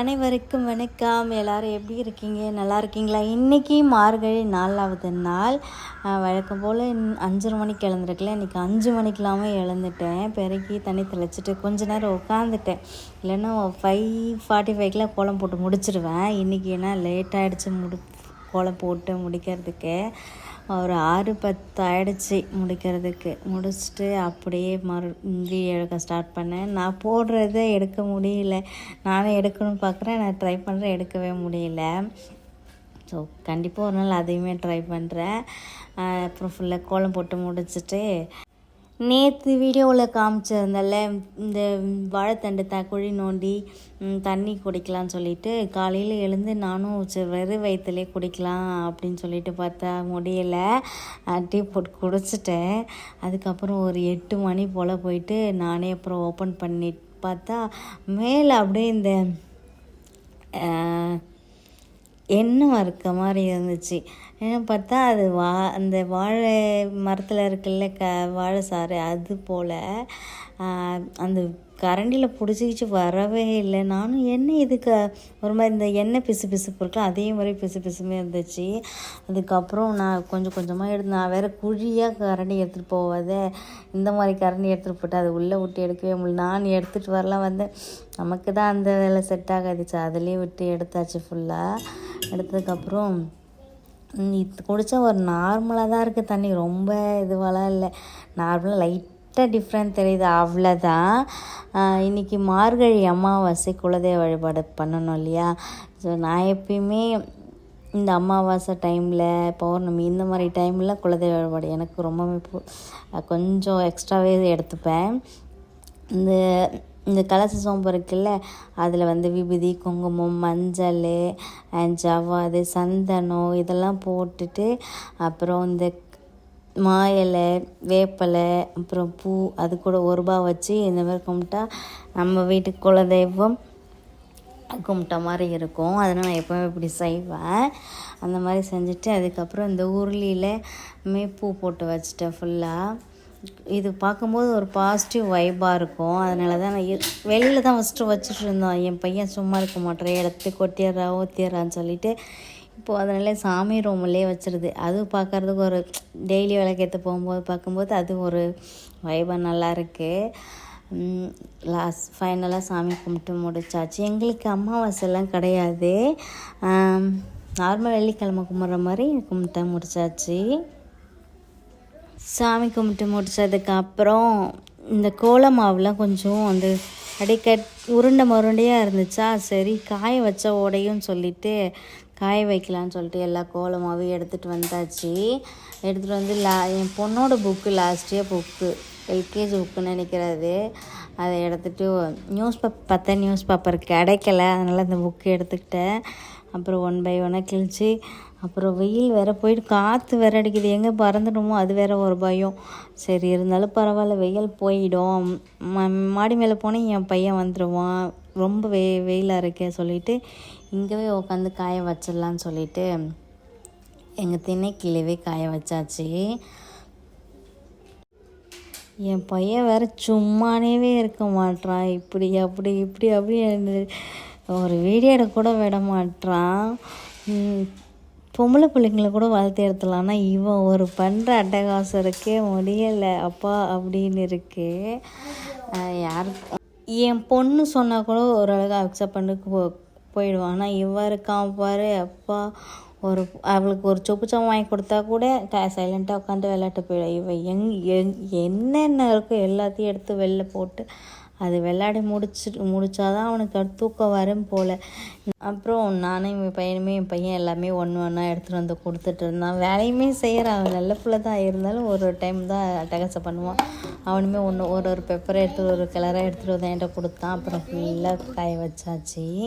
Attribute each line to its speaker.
Speaker 1: அனைவருக்கும் வணக்கம் எல்லோரும் எப்படி இருக்கீங்க நல்லா இருக்கீங்களா இன்றைக்கி மார்கழி நாலாவது நாள் வழக்கம் போல் அஞ்சரை மணிக்கு எழுந்திருக்கல இன்றைக்கி அஞ்சு மணிக்கெல்லாமே எழுந்துட்டேன் பிறகு தண்ணி தெளிச்சிட்டு கொஞ்ச நேரம் உட்காந்துட்டேன் இல்லைன்னா ஃபைவ் ஃபார்ட்டி ஃபைவ்க்கெலாம் கோலம் போட்டு முடிச்சிடுவேன் இன்றைக்கி ஏன்னா லேட் ஆகிடுச்சு முடி கோலம் போட்டு முடிக்கிறதுக்கு ஒரு ஆறு பத்து ஆயிடுச்சு முடிக்கிறதுக்கு முடிச்சுட்டு அப்படியே மறு வீடியோ எடுக்க ஸ்டார்ட் பண்ணேன் நான் போடுறத எடுக்க முடியல நானும் எடுக்கணும்னு பார்க்குறேன் நான் ட்ரை பண்ணுறேன் எடுக்கவே முடியல ஸோ கண்டிப்பாக ஒரு நாள் அதையுமே ட்ரை பண்ணுறேன் அப்புறம் ஃபுல்லாக கோலம் போட்டு முடிச்சுட்டு நேற்று வீடியோவில் காமிச்சிருந்தால இந்த வாழைத்தண்டு த குழி நோண்டி தண்ணி குடிக்கலாம்னு சொல்லிட்டு காலையில் எழுந்து நானும் வெறும் வயிற்றுலே குடிக்கலாம் அப்படின்னு சொல்லிட்டு பார்த்தா முடியலை டீ போட்டு குடிச்சிட்டேன் அதுக்கப்புறம் ஒரு எட்டு மணி போல் போயிட்டு நானே அப்புறம் ஓப்பன் பண்ணி பார்த்தா மேலே அப்படியே இந்த எண்ணெய் மறுக்க மாதிரி இருந்துச்சு ஏன்னா பார்த்தா அது வா அந்த வாழை மரத்தில் இருக்குல்ல க வாழை சாறு அது போல் அந்த கரண்டியில் பிடிச்சிக்கிச்சு வரவே இல்லை நானும் என்ன இதுக்கு ஒரு மாதிரி இந்த எண்ணெய் பிசு பிசுப்பு இருக்கும் அதே மாதிரி பிசு பிசுமே இருந்துச்சு அதுக்கப்புறம் நான் கொஞ்சம் கொஞ்சமாக எடுத்து நான் வேறு குழியாக கரண்டி எடுத்துகிட்டு போவாதே இந்த மாதிரி கரண்டி எடுத்துகிட்டு போட்டு அது உள்ளே விட்டு எடுக்கவே முடியல நான் எடுத்துகிட்டு வரலாம் வந்து நமக்கு தான் அந்த வேலை செட் ஆகாதுச்சு அதுலேயே விட்டு எடுத்தாச்சு ஃபுல்லாக எடுத்ததுக்கப்புறம் இது குடித்தா ஒரு நார்மலாக தான் இருக்குது தண்ணி ரொம்ப இதுவெல்லாம் இல்லை நார்மலாக லைட்டாக டிஃப்ரெண்ட் தெரியுது அவ்வளோதான் இன்றைக்கி மார்கழி அமாவாசை குலதெய்வ வழிபாடு பண்ணணும் இல்லையா ஸோ நான் எப்பயுமே இந்த அமாவாசை டைமில் பௌர்ணமி இந்த மாதிரி டைமில் குலதெய்வ வழிபாடு எனக்கு ரொம்பவே கொஞ்சம் எக்ஸ்ட்ராவே எடுத்துப்பேன் இந்த இந்த கலச சோம்பு இருக்குல்ல அதில் வந்து விபதி குங்குமம் மஞ்சள் ஜவ்வாது சந்தனம் இதெல்லாம் போட்டுட்டு அப்புறம் இந்த மாயலை வேப்பலை அப்புறம் பூ அது கூட ஒரு ரூபா வச்சு இந்த மாதிரி கும்பிட்டா நம்ம வீட்டு குலதெய்வம் கும்பிட்ட மாதிரி இருக்கும் அதனால் நான் எப்போவுமே இப்படி செய்வேன் அந்த மாதிரி செஞ்சுட்டு அதுக்கப்புறம் இந்த உருளியில் பூ போட்டு வச்சுட்டேன் ஃபுல்லாக இது பார்க்கும்போது ஒரு பாசிட்டிவ் வைப்பாக இருக்கும் அதனால தான் நான் வெளியில் தான் ஃபஸ்ட்டு வச்சுட்டு இருந்தோம் என் பையன் சும்மா இருக்க மாட்டேற இடத்து கொட்டிடுறா ஊற்றிடுறான்னு சொல்லிட்டு இப்போது அதனால சாமி ரூம்லேயே வச்சுருது அது பார்க்குறதுக்கு ஒரு டெய்லி விளக்கேற்ற போகும்போது பார்க்கும்போது அது ஒரு வைபாக நல்லா இருக்குது லாஸ்ட் ஃபைனலாக சாமி கும்பிட்டு முடிச்சாச்சு எங்களுக்கு அமாவாசைலாம் கிடையாது நார்மல் வெள்ளிக்கிழமை கும்பிட்ற மாதிரி கும்பிட்டு முடிச்சாச்சு சாமி கும்பிட்டு முடித்ததுக்கப்புறம் இந்த கோல மாவுலாம் கொஞ்சம் அந்த அடிக்கட் உருண்டை மருண்டையாக இருந்துச்சா சரி காய வச்ச ஓடையும் சொல்லிவிட்டு காய வைக்கலான்னு சொல்லிட்டு எல்லா கோலமாகவும் எடுத்துகிட்டு வந்தாச்சு எடுத்துகிட்டு வந்து லா என் பொண்ணோட புக்கு லாஸ்டே புக்கு எல்கேஜி புக்குன்னு நினைக்கிறது அதை எடுத்துகிட்டு நியூஸ் பேப்பர் பார்த்தேன் நியூஸ் பேப்பர் கிடைக்கல அதனால் அந்த புக்கு எடுத்துக்கிட்டேன் அப்புறம் ஒன் பை ஒன்னாக கிழிச்சு அப்புறம் வெயில் வேறு போயிட்டு காற்று வேற அடிக்குது எங்கே பறந்துடுமோ அது வேறு ஒரு பயம் சரி இருந்தாலும் பரவாயில்ல வெயில் போயிடும் மாடி மேலே போனால் என் பையன் வந்துடுவான் ரொம்ப வெ வெயிலாக இருக்கே சொல்லிவிட்டு இங்கேவே உட்காந்து காய வச்சிடலான்னு சொல்லிவிட்டு எங்கள் திண்ணைக்கிள்ளவே காய வச்சாச்சு என் பையன் வேறு சும்மானேவே இருக்க மாட்டான் இப்படி அப்படி இப்படி அப்படி ஒரு வீடியோ எடுக்க கூட விட மாட்டான் பொம்பளை பிள்ளைங்கள கூட வளர்த்து எடுத்துலான்னா இவன் ஒரு பண்ணுற அட்டகாசம் இருக்கே முடியலை அப்பா அப்படின்னு இருக்கு யாருக்கும் என் பொண்ணு சொன்னால் கூட ஓரளவுக்கு அக்செப்ட் பண்ணி போ போயிடுவான் ஆனால் இவன் இருக்கான் பாரு அப்பா ஒரு அவளுக்கு ஒரு சொப்புச்சம் வாங்கி கொடுத்தா கூட சைலண்ட்டாக உட்காந்து விளையாட்டு போயிடும் இவன் எங் எங் என்னென்ன இருக்கோ எல்லாத்தையும் எடுத்து வெளில போட்டு அது விளையாடி முடிச்சு முடித்தாதான் அவனுக்கு அடுத்து தூக்கம் வரும் போல் அப்புறம் நானும் என் பையனுமே என் பையன் எல்லாமே ஒன்று ஒன்றா எடுத்துகிட்டு வந்து கொடுத்துட்டு இருந்தான் வேலையுமே செய்கிறான் அவன் நல்ல பிள்ளை தான் இருந்தாலும் ஒரு ஒரு டைம் தான் அட்டகாசம் பண்ணுவான் அவனுமே ஒன்று ஒரு ஒரு பேப்பரை எடுத்துகிட்டு ஒரு கலராக எடுத்துகிட்டு வந்து என்கிட்ட கொடுத்தான் அப்புறம் ஃபுல்லாக காய வச்சாச்சு